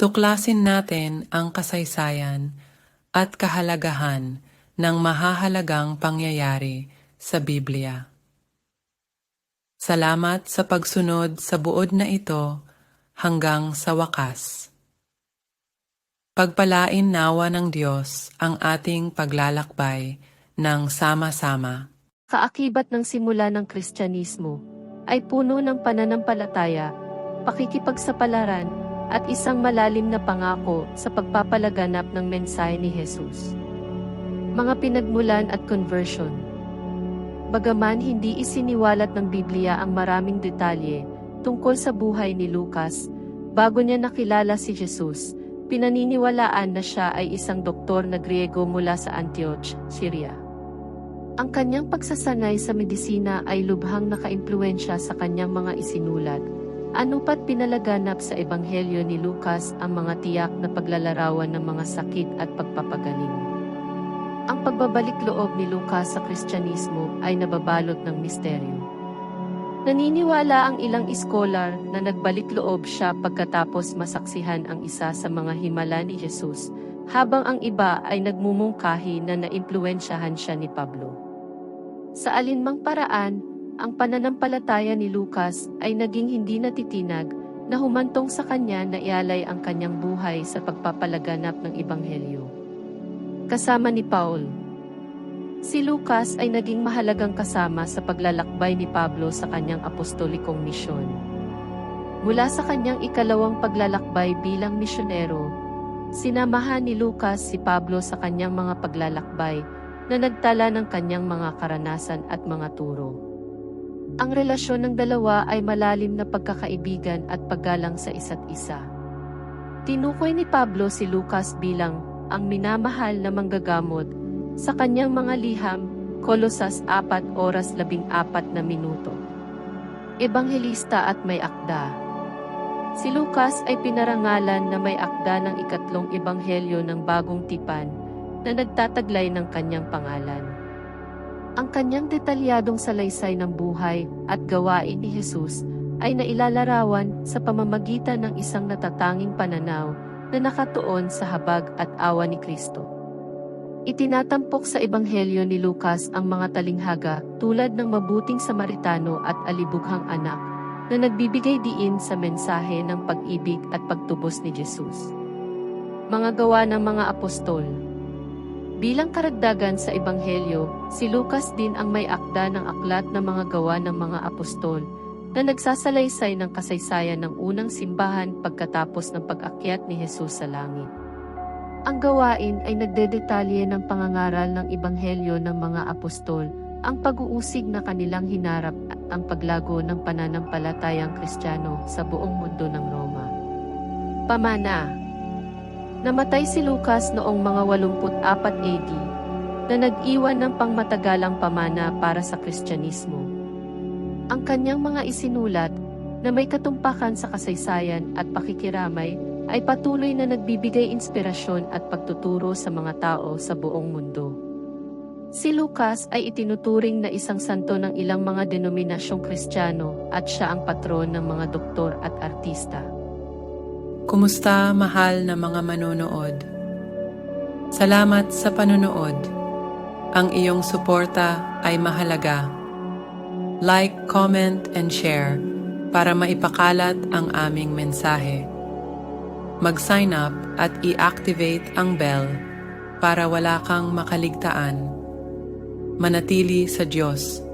Tuklasin natin ang kasaysayan at kahalagahan ng mahahalagang pangyayari sa Biblia. Salamat sa pagsunod sa buod na ito hanggang sa wakas. Pagpalain nawa ng Diyos ang ating paglalakbay ng sama-sama. Kaakibat ng simula ng Kristyanismo ay puno ng pananampalataya, pakikipagsapalaran, at isang malalim na pangako sa pagpapalaganap ng mensahe ni Jesus. Mga pinagmulan at conversion Bagaman hindi isiniwalat ng Biblia ang maraming detalye tungkol sa buhay ni Lucas, bago niya nakilala si Jesus, pinaniniwalaan na siya ay isang doktor na Griego mula sa Antioch, Syria. Ang kanyang pagsasanay sa medisina ay lubhang nakaimpluensya sa kanyang mga isinulat. Ano pat pinalaganap sa ebanghelyo ni Lucas ang mga tiyak na paglalarawan ng mga sakit at pagpapagaling. Ang pagbabalik loob ni Lucas sa Kristyanismo ay nababalot ng misteryo. Naniniwala ang ilang iskolar na nagbalik loob siya pagkatapos masaksihan ang isa sa mga himala ni Jesus, habang ang iba ay nagmumungkahi na naimpluensyahan siya ni Pablo. Sa alinmang paraan, ang pananampalataya ni Lucas ay naging hindi natitinag na humantong sa kanya na ialay ang kanyang buhay sa pagpapalaganap ng Ebanghelyo. Kasama ni Paul. Si Lucas ay naging mahalagang kasama sa paglalakbay ni Pablo sa kanyang apostolikong misyon. Mula sa kanyang ikalawang paglalakbay bilang misyonero, sinamahan ni Lucas si Pablo sa kanyang mga paglalakbay na nagtala ng kanyang mga karanasan at mga turo. Ang relasyon ng dalawa ay malalim na pagkakaibigan at paggalang sa isa't isa. Tinukoy ni Pablo si Lucas bilang ang minamahal na manggagamot sa kanyang mga liham, Kolosas 4 oras 14 na minuto. Ebanghelista at may akda. Si Lucas ay pinarangalan na may akda ng ikatlong ebanghelyo ng bagong tipan na nagtataglay ng kanyang pangalan. Ang kanyang detalyadong salaysay ng buhay at gawain ni Jesus ay nailalarawan sa pamamagitan ng isang natatanging pananaw na nakatuon sa habag at awa ni Kristo. Itinatampok sa Ebanghelyo ni Lucas ang mga talinghaga tulad ng mabuting Samaritano at alibughang anak na nagbibigay diin sa mensahe ng pag-ibig at pagtubos ni Jesus. Mga gawa ng mga apostol Bilang karagdagan sa Ebanghelyo, si Lucas din ang may akda ng aklat ng mga gawa ng mga apostol na nagsasalaysay ng kasaysayan ng unang simbahan pagkatapos ng pag-akyat ni Jesus sa langit. Ang gawain ay nagdedetalye ng pangangaral ng Ebanghelyo ng mga apostol, ang pag-uusig na kanilang hinarap at ang paglago ng pananampalatayang Kristiyano sa buong mundo ng Roma. Pamana Namatay si Lucas noong mga 84 AD na nag-iwan ng pangmatagalang pamana para sa Kristyanismo. Ang kanyang mga isinulat na may katumpakan sa kasaysayan at pakikiramay ay patuloy na nagbibigay inspirasyon at pagtuturo sa mga tao sa buong mundo. Si Lucas ay itinuturing na isang santo ng ilang mga denominasyong Kristiyano at siya ang patron ng mga doktor at artista. Kumusta mahal na mga manonood? Salamat sa panonood. Ang iyong suporta ay mahalaga. Like, comment, and share para maipakalat ang aming mensahe. Mag-sign up at i-activate ang bell para wala kang makaligtaan. Manatili sa Diyos